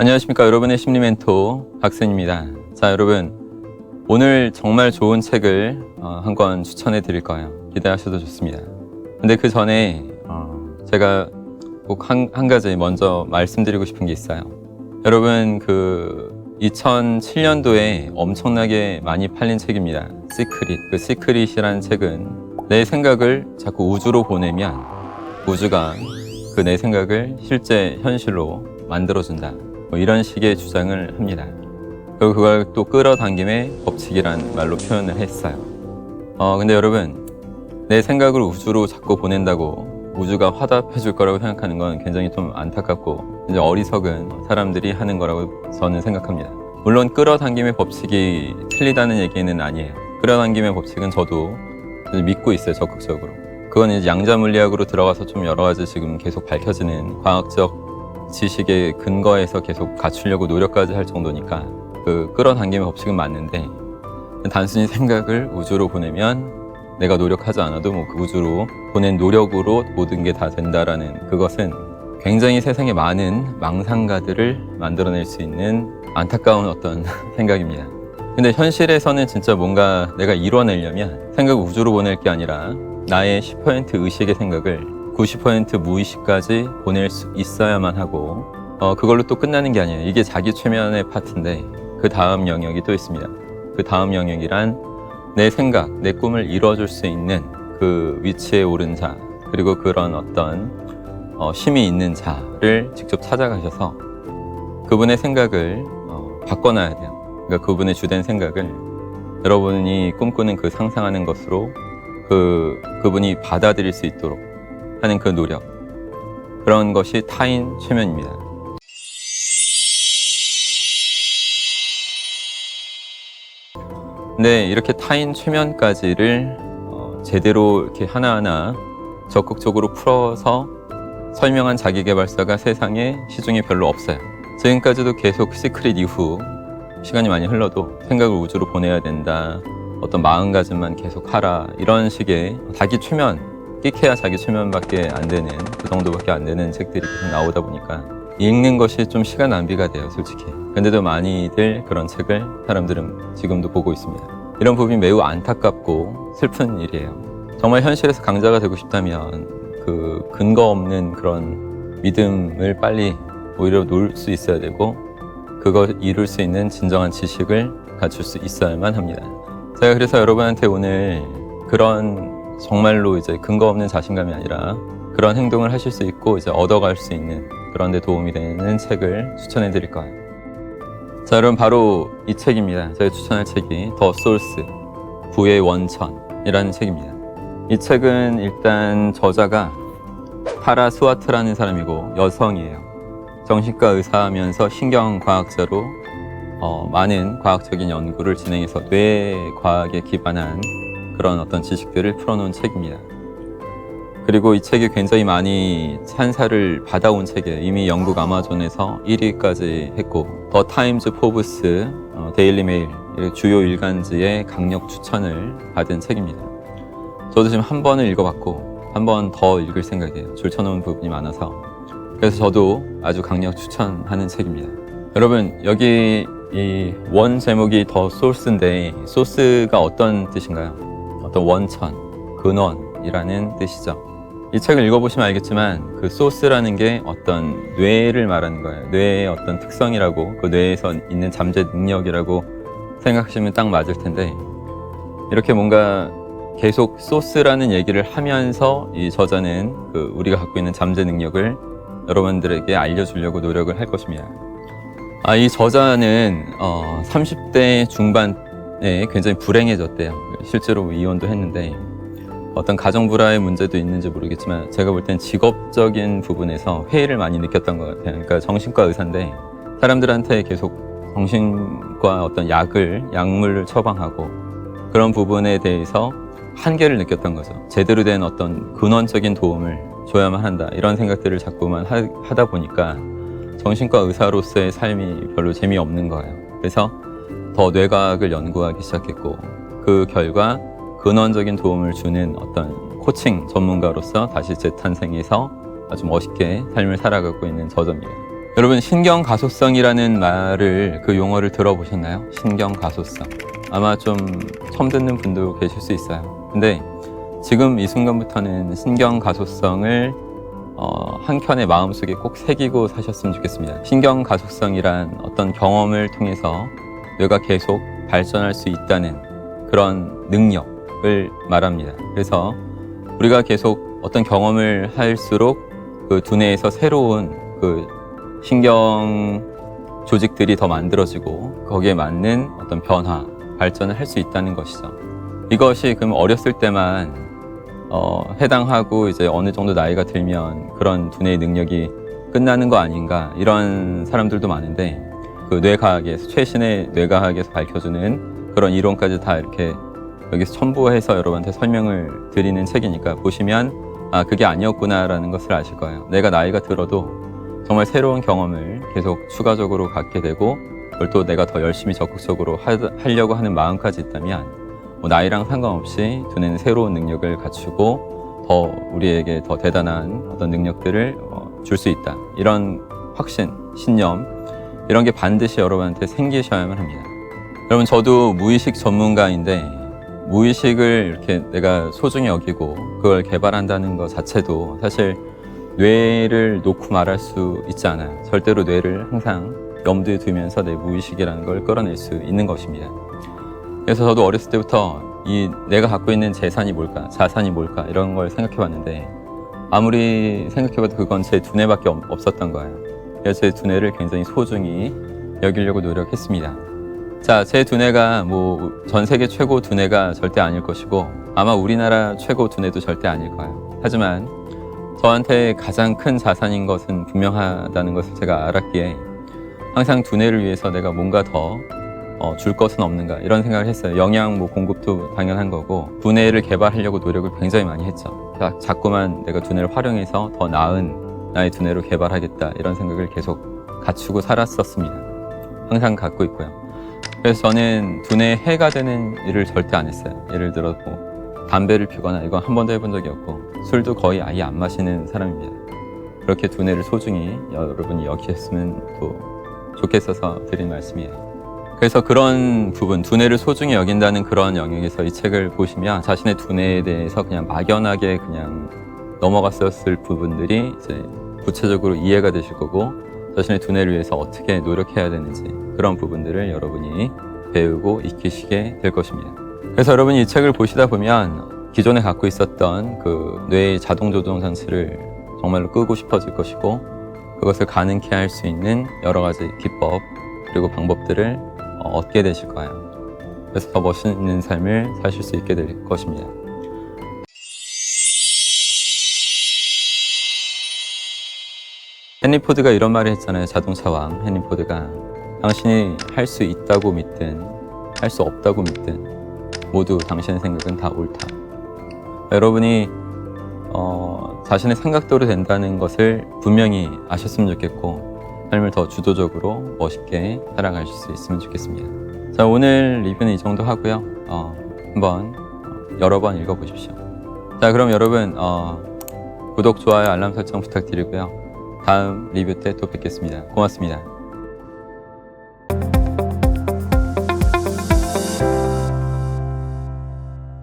안녕하십니까 여러분의 심리 멘토 박선입니다. 자 여러분 오늘 정말 좋은 책을 어, 한권 추천해 드릴 거예요. 기대하셔도 좋습니다. 근데 그 전에 어, 제가 꼭한 한 가지 먼저 말씀드리고 싶은 게 있어요. 여러분 그 2007년도에 엄청나게 많이 팔린 책입니다. 시크릿. 그 시크릿이라는 책은 내 생각을 자꾸 우주로 보내면 우주가 그 내 생각을 실제 현실로 만들어준다. 뭐 이런 식의 주장을 합니다. 그리고 그걸 또 끌어당김의 법칙이란 말로 표현을 했어요. 어, 근데 여러분, 내 생각을 우주로 자꾸 보낸다고 우주가 화답해 줄 거라고 생각하는 건 굉장히 좀 안타깝고 이제 어리석은 사람들이 하는 거라고 저는 생각합니다. 물론 끌어당김의 법칙이 틀리다는 얘기는 아니에요. 끌어당김의 법칙은 저도 믿고 있어요, 적극적으로. 그건 이제 양자 물리학으로 들어가서 좀 여러 가지 지금 계속 밝혀지는 과학적 지식의 근거에서 계속 갖추려고 노력까지 할 정도니까 그 끌어당김의 법칙은 맞는데 단순히 생각을 우주로 보내면 내가 노력하지 않아도 뭐 그 우주로 보낸 노력으로 모든 게 다 된다라는 그것은 굉장히 세상에 많은 망상가들을 만들어낼 수 있는 안타까운 어떤 생각입니다. 근데 현실에서는 진짜 뭔가 내가 이뤄내려면 생각을 우주로 보낼 게 아니라 나의 10% 의식의 생각을 90% 무의식까지 보낼 수 있어야만 하고 어, 그걸로 또 끝나는 게 아니에요. 이게 자기 최면의 파트인데 그 다음 영역이 또 있습니다. 그 다음 영역이란 내 생각, 내 꿈을 이뤄줄 수 있는 그 위치에 오른 자 그리고 그런 어떤 어, 힘이 있는 자를 직접 찾아가셔서 그분의 생각을 어, 바꿔놔야 돼요. 그러니까 그분의 주된 생각을 여러분이 꿈꾸는 그 상상하는 것으로 그 그분이 받아들일 수 있도록 하는 그 노력 그런 것이 타인 최면입니다. 근데 이렇게 타인 최면까지를 어, 제대로 이렇게 하나하나 적극적으로 풀어서 설명한 자기개발사가 세상에 시중에 별로 없어요. 지금까지도 계속 시크릿 이후 시간이 많이 흘러도 생각을 우주로 보내야 된다. 어떤 마음가짐만 계속 하라. 이런 식의 자기 최면, 끽해야 자기 최면밖에 안 되는 그 정도밖에 안 되는 책들이 계속 나오다 보니까 읽는 것이 좀 시간 낭비가 돼요, 솔직히. 근데도 많이들 그런 책을 사람들은 지금도 보고 있습니다. 이런 부분이 매우 안타깝고 슬픈 일이에요. 정말 현실에서 강자가 되고 싶다면 그 근거 없는 그런 믿음을 빨리 오히려 놓을 수 있어야 되고 그걸 이룰 수 있는 진정한 지식을 갖출 수 있어야만 합니다. 제가 그래서 여러분한테 오늘 그런 정말로 이제 근거 없는 자신감이 아니라 그런 행동을 하실 수 있고 이제 얻어갈 수 있는 그런 데 도움이 되는 책을 추천해 드릴 거예요. 자, 여러분 바로 이 책입니다. 제가 추천할 책이 더 소스 부의 원천이라는 책입니다. 이 책은 일단 저자가 파라 스와트라는 사람이고 여성이에요. 정신과 의사하면서 신경과학자로 어, 많은 과학적인 연구를 진행해서 뇌과학에 기반한 그런 어떤 지식들을 풀어놓은 책입니다. 그리고 이 책이 굉장히 많이 찬사를 받아온 책이에요. 이미 영국 아마존에서 1위까지 했고 더 타임즈 포브스, 어, 데일리 메일 주요 일간지의 강력 추천을 받은 책입니다. 저도 지금 한 번을 읽어봤고 한 번 더 읽을 생각이에요. 줄쳐놓은 부분이 많아서 그래서 저도 아주 강력 추천하는 책입니다. 여러분 여기 이 원 제목이 더 소스인데 소스가 어떤 뜻인가요? 어떤 원천, 근원이라는 뜻이죠. 이 책을 읽어보시면 알겠지만 그 소스라는 게 어떤 뇌를 말하는 거예요. 뇌의 어떤 특성이라고 그 뇌에서 있는 잠재 능력이라고 생각하시면 딱 맞을 텐데 이렇게 뭔가 계속 소스라는 얘기를 하면서 이 저자는 그 우리가 갖고 있는 잠재 능력을 여러분들에게 알려주려고 노력을 할 것입니다. 아, 이 저자는 어, 30대 중반 에 굉장히 불행해졌대요. 실제로 이혼도 했는데 어떤 가정 불화의 문제도 있는지 모르겠지만 제가 볼 땐 직업적인 부분에서 회의를 많이 느꼈던 것 같아요. 그러니까 정신과 의사인데 사람들한테 계속 정신과 어떤 약을 약물을 처방하고 그런 부분에 대해서 한계를 느꼈던 거죠. 제대로 된 어떤 근원적인 도움을 줘야만 한다 이런 생각들을 자꾸만 하, 하다 보니까 정신과 의사로서의 삶이 별로 재미없는 거예요. 그래서 더 뇌과학을 연구하기 시작했고 그 결과 근원적인 도움을 주는 어떤 코칭 전문가로서 다시 재탄생해서 아주 멋있게 삶을 살아가고 있는 저자입니다. 여러분 신경 가소성이라는 말을 그 용어를 들어보셨나요? 신경 가소성. 아마 좀 처음 듣는 분도 계실 수 있어요. 근데 지금 이 순간부터는 신경 가소성을 어, 한켠에 마음속에 꼭 새기고 사셨으면 좋겠습니다. 신경 가소성이란 어떤 경험을 통해서 뇌가 계속 발전할 수 있다는 그런 능력을 말합니다. 그래서 우리가 계속 어떤 경험을 할수록 그 두뇌에서 새로운 그 신경 조직들이 더 만들어지고 거기에 맞는 어떤 변화, 발전을 할 수 있다는 것이죠. 이것이 그럼 어렸을 때만 어, 해당하고 이제 어느 정도 나이가 들면 그런 두뇌의 능력이 끝나는 거 아닌가 이런 사람들도 많은데 그 뇌과학에서 최신의 뇌과학에서 밝혀주는 그런 이론까지 다 이렇게 여기서 첨부해서 여러분한테 설명을 드리는 책이니까 보시면 아 그게 아니었구나라는 것을 아실 거예요. 내가 나이가 들어도 정말 새로운 경험을 계속 추가적으로 갖게 되고 그걸 또 내가 더 열심히 적극적으로 하, 하려고 하는 마음까지 있다면 뭐 나이랑 상관없이 두뇌는 새로운 능력을 갖추고 더 우리에게 더 대단한 어떤 능력들을 어, 줄수 있다. 이런 확신, 신념 이런 게 반드시 여러분한테 생기셔야만 합니다. 여러분 저도 무의식 전문가인데 무의식을 이렇게 내가 소중히 여기고 그걸 개발한다는 것 자체도 사실 뇌를 놓고 말할 수 있지 않아요. 절대로 뇌를 항상 염두에 두면서 내 무의식이라는 걸 끌어낼 수 있는 것입니다. 그래서 저도 어렸을 때부터 이 내가 갖고 있는 재산이 뭘까, 자산이 뭘까 이런 걸 생각해 봤는데 아무리 생각해봐도 그건 제 두뇌밖에 없- 없었던 거예요. 제 두뇌를 굉장히 소중히 여기려고 노력했습니다. 자, 제 두뇌가 뭐 전 세계 최고 두뇌가 절대 아닐 것이고 아마 우리나라 최고 두뇌도 절대 아닐 거예요. 하지만 저한테 가장 큰 자산인 것은 분명하다는 것을 제가 알았기에 항상 두뇌를 위해서 내가 뭔가 더 어, 줄 것은 없는가 이런 생각을 했어요. 영양 뭐 공급도 당연한 거고 두뇌를 개발하려고 노력을 굉장히 많이 했죠. 자, 자꾸만 내가 두뇌를 활용해서 더 나은 나의 두뇌로 개발하겠다 이런 생각을 계속 갖추고 살았었습니다. 항상 갖고 있고요. 그래서 저는 두뇌에 해가 되는 일을 절대 안 했어요. 예를 들어 뭐 담배를 피거나 이건 한 번도 해본 적이 없고 술도 거의 아예 안 마시는 사람입니다. 그렇게 두뇌를 소중히 여러분이 여기셨으면 또 좋겠어서 드린 말씀이에요. 그래서 그런 부분, 두뇌를 소중히 여긴다는 그런 영역에서 이 책을 보시면 자신의 두뇌에 대해서 그냥 막연하게 그냥 넘어갔었을 부분들이 이제 구체적으로 이해가 되실 거고 자신의 두뇌를 위해서 어떻게 노력해야 되는지 그런 부분들을 여러분이 배우고 익히시게 될 것입니다. 그래서 여러분이 이 책을 보시다 보면 기존에 갖고 있었던 그 뇌의 자동 조종 장치를 정말로 끄고 싶어질 것이고 그것을 가능케 할 수 있는 여러 가지 기법 그리고 방법들을 어, 얻게 되실 거예요. 그래서 더 멋있는 삶을 사실 수 있게 될 것입니다. 헨리 포드가 이런 말을 했잖아요. 자동차 왕 헨리 포드가 당신이 할 수 있다고 믿든 할 수 없다고 믿든 모두 당신의 생각은 다 옳다. 여러분이 어, 자신의 생각대로 된다는 것을 분명히 아셨으면 좋겠고 삶을 더 주도적으로 멋있게 살아가실 수 있으면 좋겠습니다. 자 오늘 리뷰는 이 정도 하고요. 어, 한번 여러 번 읽어보십시오. 자 그럼 여러분 어, 구독, 좋아요, 알람 설정 부탁드리고요. 다음 리뷰 때 또 뵙겠습니다. 고맙습니다.